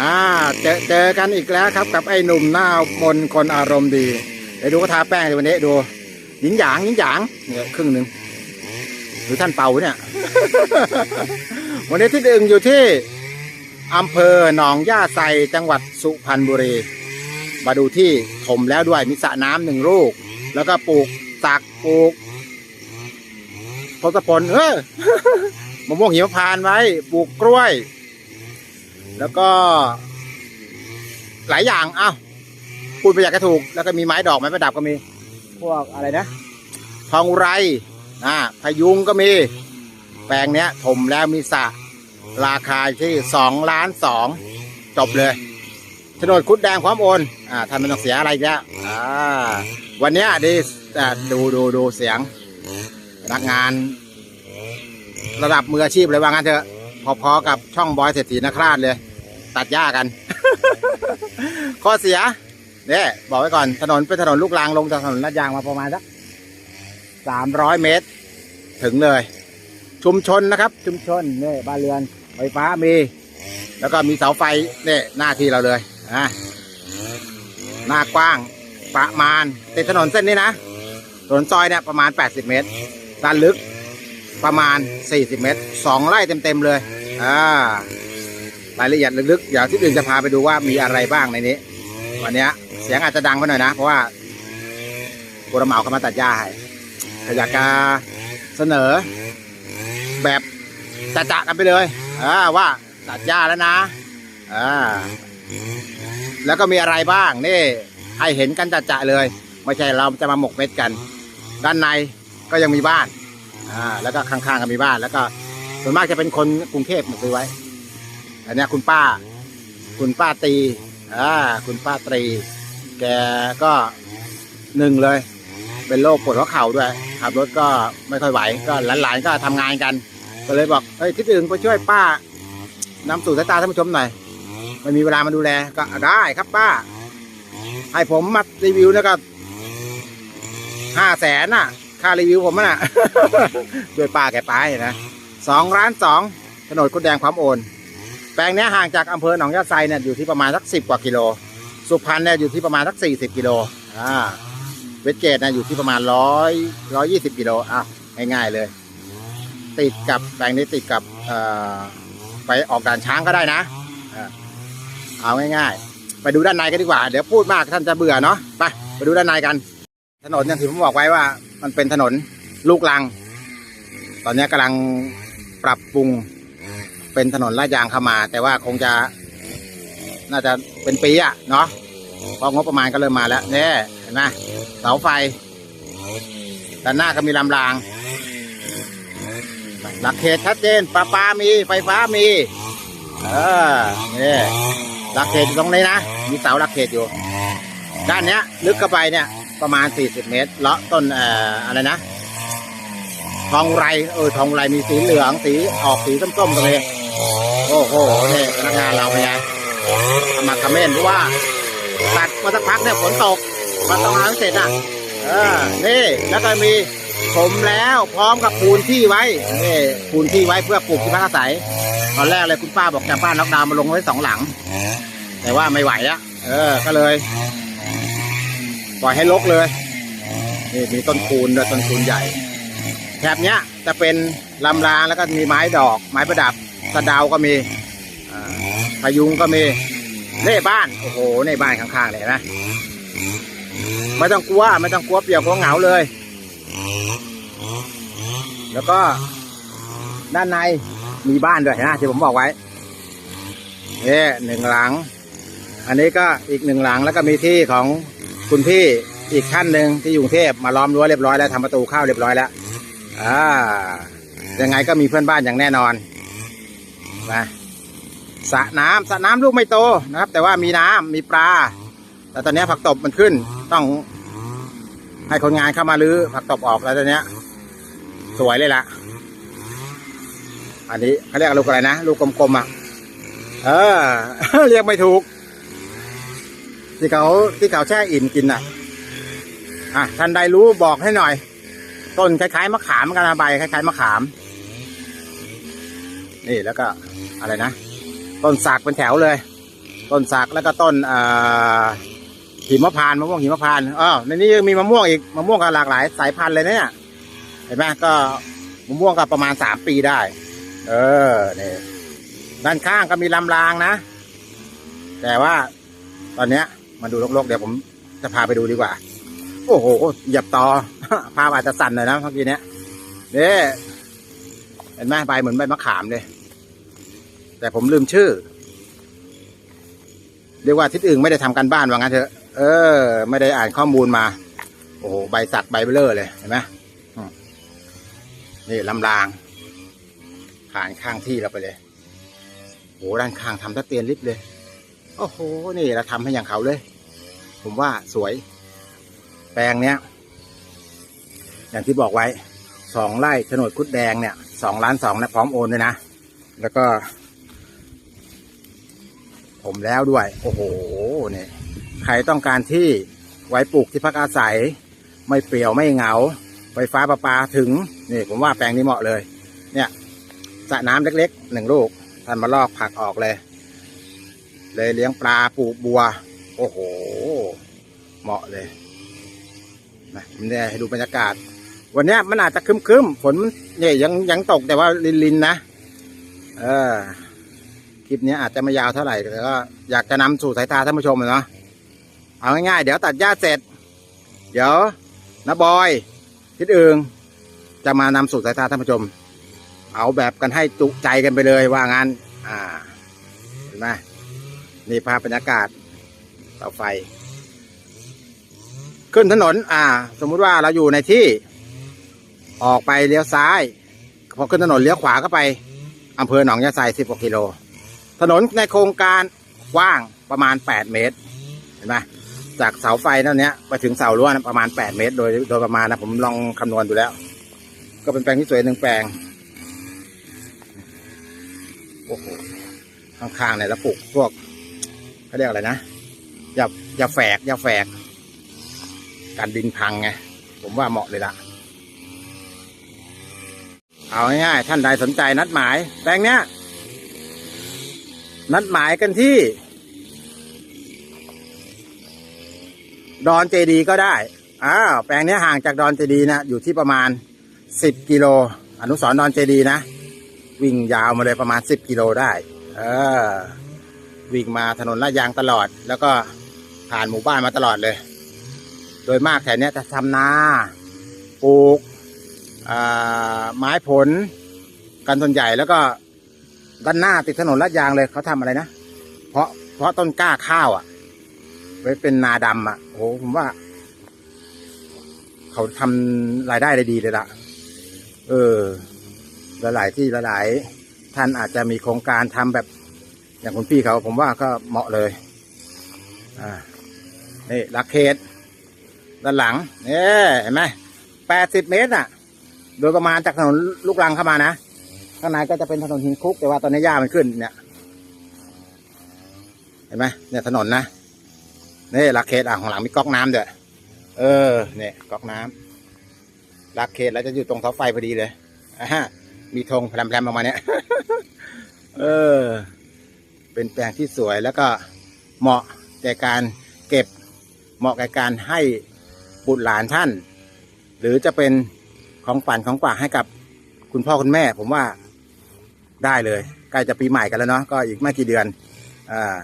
อ่าเจอเจอกันอีกแล้วครับกับไอ้หนุ่มหน้ามนคนอารมณ์ดีเดี๋ยวดูก็ทาแป้งในวันนี้ดูหยิงหยางหยิงหยางเนี่ยครึ่งหนึ่งหรือท่านเป่าเนี่ย วันนี้ที่ดึงอยู่ที่อำเภอหนองย่าไซจังหวัดสุพรรณบุรี มาดูที่ถมแล้วด้วยมีสระน้ำหนึ่งลูก แล้วก็ปลูกสักปลูกทศพลเออมะม่วงหิมพานไว้ปลูกกล้วย แล้วก็ หลายอย่างอ้าวพูดไปอยากจะถูก แล้วก็มีไม้ดอกไม้ประดับก็มี พวกอะไรนะ ทองไรอ่าพยุงก็มี แปลงเนี้ย ถมแล้วมีสระราคาที่สองล้านสองจบเลยโฉนดคุดแดงพร้อมโอนอ่าท่านไม่ต้องเสียอะไรอีกแล้วอ่าวันนี้ดีอ่าดูดูดูเสียงพนักงาน ระดับมืออาชีพเลยว่างั้นเถอะพอๆกับช่องบอยเศรษฐีนคราชเลย ตัดหญ้ากัน ข้อเสียเนี่ยบอกไว้ก่อนถนนเป็นถนนลูกรังลงจากถนนลาดยางมาประมาณสักสามร้อยเมตร ถึงเลย ชุมชนนะครับ ชุมชนเนี่ยบ้านเรือนไฟฟ้ามี แล้วก็มีเสาไฟเนี่ยหน้าที่เราเลยอะหน้ากว้างประมาณติดถนนเส้นนี้นะถนนซอยเนี่ยประมาณ 80 เมตรด้านลึกประมาณ 40 เมตรสองไร่เต็ม ๆ เลย อ่า รายละเอียดลึกๆเดี๋ยวที่อื่นจะพาไปดูว่ามีอะไรบ้างในนี้ วันนี้เสียงอาจจะดังไปหน่อยนะ เพราะว่าบุรเหมาเขามาตัดหญ้าให้แต่อยากจะเสนอ แบบจะจะกันไปเลยอ่าว่าตัดหญ้าแล้วนะอ่าแล้วก็มีอะไรบ้างนี่ให้เห็นกันจะจะเลย ไม่ใช่เราจะมาหมกเม็ดกัน ด้านในก็ยังมีบ้านอ่าแล้วก็ข้างๆก็มีบ้านแล้วก็ส่วนมากจะเป็นคนกรุงเทพมาซื้อไว้ อันนี้คุณป้า คุณป้าตีอ่าคุณป้าตรี แกก็หนึ่งเลย เป็นโรคปวดหัวเข่าด้วยขับรถก็ไม่ค่อยไหว ก็หลานๆก็ทำงานกัน ก็เลยบอกเฮ้ยที่อื่นไปช่วยป้านำสู่สายตาท่านผู้ชมหน่อยไม่มีเวลามาดูแลก็ได้ครับป้า ให้ผมมารีวิวนะก็ห้าแสนน่ะ ค่ารีวิวผมน่ะ ด้วยป้าแกไปนะสองล้านสองถนนคุดแดงความโอน แปลงนี้ห่างจากอำเภอหนองยาไซเนี่ยอยู่ที่ประมาณสักสิบกว่ากิโล สุพรรณเนี่ยอยู่ที่ประมาณสักสี่สิบกิโลอ่าเวสเกตเนี่ยอยู่ที่ประมาณร้อยร้อยี่สิบกิโลอะง่ายๆเลย ติดกับแปลงนี้ติดกับไปออกด่านช้างก็ได้นะอ่าเอาง่ายๆ ไปดูด้านในกันดีกว่า เดี๋ยวพูดมากท่านจะเบื่อเนาะไปไปดูด้านในกัน ถนนอย่างที่ผมบอกไว้ว่า มันเป็นถนนลูกรัง ตอนนี้กำลังปรับปรุง เป็นถนนลาดยางเข้ามา แต่ว่าคงจะ น่าจะเป็นปีอะเนาะเพราะงบประมาณก็เริ่มมาแล้วเนี่ยเห็นไหมเสาไฟด้านหน้าก็มีลำราง หลักเขตชัดเจนปลาปลามีไฟฟ้ามี เออเนี่หลักเขตอยู่ตรงนี้นะ มีเสาหลักเขตอยู่ ด้านเนี้ย ลึกเข้าไปเนี่ย ประมาณ 40 เมตร เลาะต้นเอ่ออะไรนะ ทองไร เออ ทองไรมีสีเหลือง สีออกสีส้มๆตรงนี้ โอ้โหนี่พนักงานเราเป็นไงทำมาคอมเมนต์เพราะว่าตัดมาสักพักเนี่ยฝนตกมาต้องล้างเสร็จอะเออนี่แล้วก็มีผมแล้วพร้อมกับปูนที่ไว้นี่ปูนที่ไว้เพื่อปลูกที่พักอาศัยตอนแรกเลยคุณป้าบอกจะบ้านล็อกดาวน์มาลงไว้สองหลัง แต่ว่าไม่ไหวแล้วเออ ก็เลย ปล่อยให้ลกเลยนี่มีต้นคูณด้วยต้นคูณใหญ่แถบเนี้ยจะเป็นลำรางแล้วก็มีไม้ดอกไม้ประดับ สะดาวก็มีอ่ายุงก็มีเน่บ้าน โอ้โหเน่บ้านข้างๆเลยนะไม่ต้องกลัวไม่ต้องกลัวเปียกเพราะเหงาเลย แล้วก็ด้านในมีบ้านด้วยนะที่ผมบอกไว้เนี่หนึ่งหลัง อันนี้ก็อีกหนึ่งหลังแล้วก็มีที่ของคุณพี่อีกท่านหนึ่งที่อยู่กรุงเทพมาล้อมรั้วเรียบร้อยแล้วทำประตูเข้าเรียบร้อยแล้วอ่ายังไงก็มีเพื่อนบ้านอย่างแน่นอน นะสระน้ำสระน้ำลูกไม่โตนะครับ แต่ว่ามีน้ำมีปลา แต่ตอนนี้ผักตบมันขึ้น ต้องให้คนงานเข้ามาลื้อผักตบออกแล้วตอนนี้สวยเลยล่ะอันนี้เขาเรียกลูกอะไรนะลูกกลมๆอะเออเรียกไม่ถูก ที่เขาที่เขาแช่อิ่มกินอะอะท่านใดรู้บอกให้หน่อย ต้นคล้ายๆมะขามกันนะใบคล้ายๆมะขาม นี่แล้วก็อะไรนะ ต้นสากเป็นแถวเลย ต้นสักแล้วก็ต้นหิมะพานมะม่วงหิมะพานต์อ๋อในนี้ยังมีมะม่วงอีกมะม่วงก็หลากหลายสายพันธุ์เลยนะเนี่ยเห็นไหมก็มะม่วงก็ประมาณสามปีได้ เออเนี่ยด้านข้างก็มีลำรางนะ แต่ว่าตอนเนี้ยมาดูรกๆเดี๋ยวผมจะพาไปดูดีกว่า โอ้โหหยียบต่อภาพอาจจะสั่นหน่อยนะเมื่อกี้เนี้ยเนี่ยเห็นไหมใบเหมือนใบมะขามเลย แต่ผมลืมชื่อ เรียกว่าทิศอื่นไม่ได้ทำกันบ้านว่างั้นเถอะ เออ ไม่ได้อ่านข้อมูลมา โอ้โหใบสักใบเบลอเลยเห็นไหมนี่ลำราง ผ่านข้างที่เราไปเลยโอ้ด้านข้างทำตะเตียนลิบเลย โอ้โห นี่เราทำให้อย่างเขาเลย ผมว่าสวย แปลงเนี้ย อย่างที่บอกไว้ สองไร่โฉนดคุดแดงเนี่ย สองล้านสองนะพร้อมโอนด้วยนะ แล้วก็ ผมแล้วด้วย โอ้โหเนี่ยใครต้องการที่ไว้ปลูกที่พักอาศัย ไม่เปลี่ยวไม่เหงา ไฟฟ้าประปาถึงนี่ผมว่าแปลงนี้เหมาะเลย เนี่ยสระน้ำเล็กๆหนึ่งลูกท่านมาลอกผักออกเลย เลยเลี้ยงปลาปลูกบัว โอ้โห เหมาะเลยนะผมเนี่ยให้ดูบรรยากาศ วันนี้มันอาจจะคึมๆฝนมันเนี่ยยังยังตกแต่ว่าลินๆนะ เออ คลิปนี้อาจจะไม่ยาวเท่าไหร่แต่ก็อยากจะนำสู่สายตาท่านผู้ชมเนาะเอาง่ายๆเดี๋ยวตัดหญ้าเสร็จ เดี๋ยวนะบอยทิศอื่นจะมานำสู่สายตาท่านผู้ชม เอาแบบกันให้จุใจกันไปเลยว่างั้นอ่าเห็นไหมนี่ภาพบรรยากาศเสาไฟ ขึ้นถนน อ่า สมมุติว่าเราอยู่ในที่ ออกไปเลี้ยวซ้าย พอขึ้นถนนเลี้ยวขวาก็ไปอำเภอหนองยาไซสิบกว่ากิโล ถนนในโครงการกว้างประมาณ 8 เมตร เห็นไหมจากเสาไฟนั่นเนี้ยไปถึงเสารั้วนะประมาณ 8 เมตร โดยโดยประมาณนะผมลองคำนวณดูแล้ว ก็เป็นแปลงที่สวยหนึ่งแปลงโอ้โหข้างๆเนี่ยแล้วปลูกพวกเขาเรียกอะไรนะอย่าอย่าแฝกอย่าแฝกการดินพังไงผมว่าเหมาะเลยละเอาง่ายๆท่านใดสนใจนัดหมายแปลงเนี้ย นัดหมายกันที่ ดอนเจดีก็ได้อ้าวแปลงนี้ห่างจากดอนเจดีนะอยู่ที่ประมาณสิบกิโล อนุสรดอนเจดีนะ วิ่งยาวมาเลยประมาณสิบกิโลได้ เออ วิ่งมาถนนลาดยางตลอด แล้วก็ผ่านหมู่บ้านมาตลอดเลย โดยมากแถวนี้จะทำนาปลูกไม้ผล กันส่วนใหญ่แล้วก็ ด้านหน้าติดถนนลาดยางเลยเขาทำอะไรนะเพราะเพราะต้นกล้าข้าวอะ ไว้เป็นนาดำอะโอ้โหผมว่า เขาทำรายได้ได้ดีเลยละเออหลายๆที่หลายๆท่านอาจจะมีโครงการทำแบบ อย่างคุณพี่เขา ผมว่าก็เหมาะเลย อ่านี่ลักเขตด้านหลังเนี่ยเห็นไหมแปดสิบเมตรอะ โดยประมาณจากถนนลูกรังเข้ามานะ ข้างในก็จะเป็นถนนหินคลุก แต่ว่าตอนนี้หญ้ามันขึ้นเนี่ย เห็นไหมเนี่ยถนนนะนี่ลักเขตอะของหลังมีก๊อกน้ำด้วยเออเนี่ยก๊อกน้ำลักเขตแล้วจะอยู่ตรงเสาไฟพอดีเลยอ่าฮะมีธงแพรมๆออกมาเนี่ยเออ เป็นแปลงที่สวยแล้วก็เหมาะแก่การเก็บเหมาะแก่การให้บุตรหลานท่าน หรือจะเป็นของฝันของฝากให้กับคุณพ่อคุณแม่ ผมว่า ได้เลยใกล้จะปีใหม่กันแล้วเนาะก็อีกไม่กี่เดือนอ่า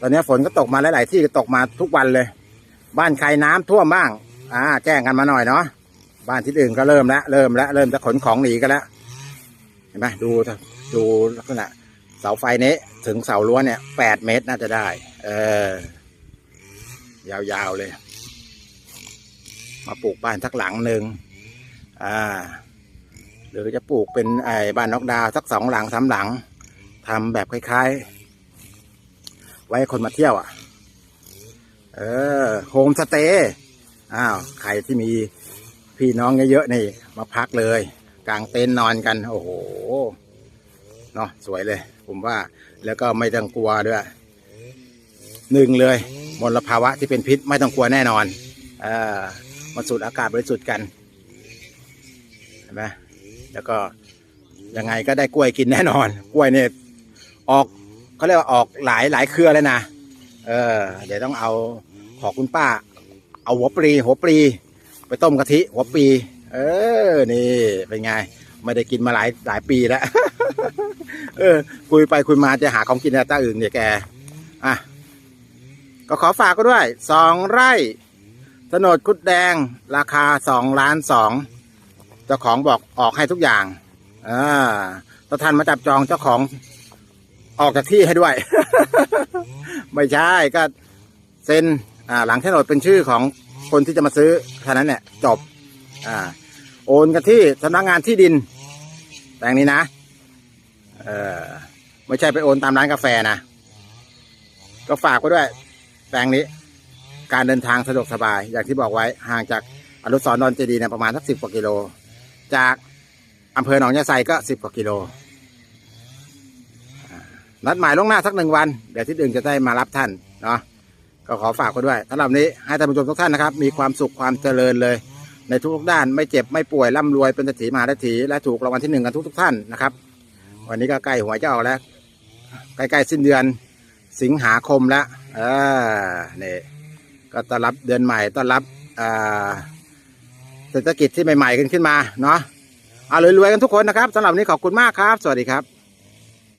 ตอนนี้ฝนก็ตกมาหลาย ๆ ที่ก็ตกมาทุกวันเลย บ้านใครน้ำท่วมบ้างอ่าแจ้งกันมาหน่อยเนาะบ้านที่อื่นก็เริ่มแล้วเริ่มแล้วเริ่มจะขนของหนีกันแล้วเห็นไหมดูดูลักษณะเสาไฟนี้ถึงเสารั้วเนี่ยแปดเมตรน่าจะได้ เออยาวๆเลย มาปลูกบ้านสักหลังหนึ่งอ่า หรือจะปลูกเป็นไอ้บ้านนอกดาวสักสองหลังสามหลังทำแบบคล้ายๆ ไว้คนมาเที่ยวอะ เออโฮมสเตย์อ้าวใครที่มีพี่น้องเยอะๆนี่ มาพักเลย กลางเต็นท์นอนกัน โอ้โหเนาะสวยเลย ผมว่าแล้วก็ไม่ต้องกลัวด้วยหนึ่งเลยมลภาวะที่เป็นพิษไม่ต้องกลัวแน่นอน เออมาสูดอากาศบริสุทธิ์กันเห็นไหม แล้วก็ยังไงก็ได้กล้วยกินแน่นอน กล้วยเนี่ยออกเขาเรียกว่าออกหลายหลายเครือเลยนะเออ เดี๋ยวต้องเอาขอคุณป้า เอาหัวปลีหัวปลีไปต้มกะทิหัวปลีเออ นี่เป็นไง ไม่ได้กินมาหลายหลายปีแล้ว เออ คุยไปคุยมาจะหาของกินอะไรตาอื่นเนี่ยแก อะ ก็ขอฝากก็ด้วย สองไร่โฉนดคุดแดง ราคาสองล้านสอง เจ้าของบอกออกให้ทุกอย่างอ่าถ้าท่านมาจับจองเจ้าของออกจากที่ให้ด้วย ไม่ใช่ก็เซ็นอ่าหลังโฉนดเป็นชื่อของคนที่จะมาซื้อเท่านั้นเนี่ยจบอ่าโอนกันที่สำนักงานที่ดินแปลงนี้นะเออไม่ใช่ไปโอนตามร้านกาแฟนะ ก็ฝากไว้ด้วย แปลงนี้ การเดินทางสะดวกสบาย อย่างที่บอกไว้ห่างจากอนุสรณ์ดอนเจดีเนี่ยประมาณสักสิบกว่ากิโล จากอำเภอหนองยาไซก็สิบกว่ากิโลนัดหมายล่วงหน้าสักหนึ่งวัน เดี๋ยวที่อื่นจะได้มารับท่านเนาะก็ขอฝากไว้ด้วยสำหรับนี้ให้ท่านผู้ชมทุกท่านนะครับ มีความสุขความเจริญเลย ในทุกๆด้านไม่เจ็บไม่ป่วยร่ำรวยเป็นเศรษฐีมหาเศรษฐีและถูกรางวัลที่หนึ่งกันทุกๆท่านนะครับ วันนี้ก็ใกล้หัวยจะออกแล้ว ใกล้ๆสิ้นเดือนสิงหาคมแล้วเออนี่ก็ต้อนรับเดือนใหม่ต้อนรับอ่า เศรษฐกิจที่ใหม่ๆกันขึ้นมาเนาะเอารวยๆกันทุกคนนะครับสำหรับวันนี้ขอบคุณมากครับ สวัสดีครับ